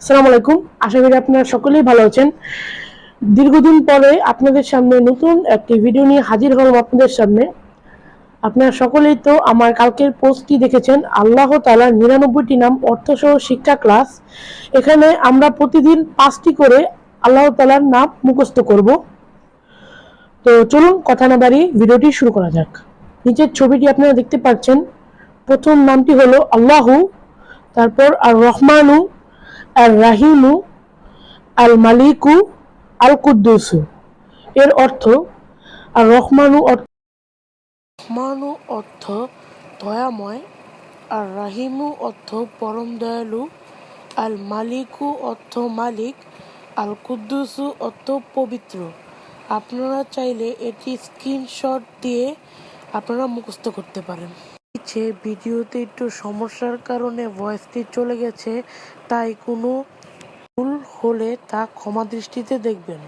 আসসালামু আলাইকুম। আশা করি আপনারা সকলেই ভালো আছেন। দীর্ঘদিন পরে আপনাদের সামনে নতুন একটি ভিডিও নিয়ে হাজির হলাম আপনাদের সামনে। আপনারা সকলেই তো আমার কালকের পোস্টটি দেখেছেন। আল্লাহ তালার নিরানব্বইটি নাম, অর্থসহ শিক্ষা ক্লাস। এখানে আমরা প্রতিদিন পাঁচটি করে আল্লাহ তালার নাম মুখস্থ করব। তো চলুন কথা না বাড়িয়ে ভিডিওটি শুরু করা যাক। নিচের ছবিটি আপনারা দেখতে পাচ্ছেন। প্রথম নামটি হলো আল্লাহু, তারপর আর রহমানু আর রাহিমু আল মালিকু আল কুদ্দুসু এর অর্থ আর রহমানু অর্থ রহমানু অর্থ দয়াময় আর রাহিমু অর্থ পরম দয়ালু আল মালিকু অর্থ মালিক আল কুদ্দুসু অর্থ পবিত্র। আপনারা চাইলে এটি স্ক্রিনশট দিয়ে আপনারা মুখস্থ করতে পারেন। পিছে ভিডিওতে একটু সমস্যার কারণে ভয়েসটি চলে গেছে, তাই কোনো ভুল হলে তা ক্ষমা দৃষ্টিতে দেখবেন।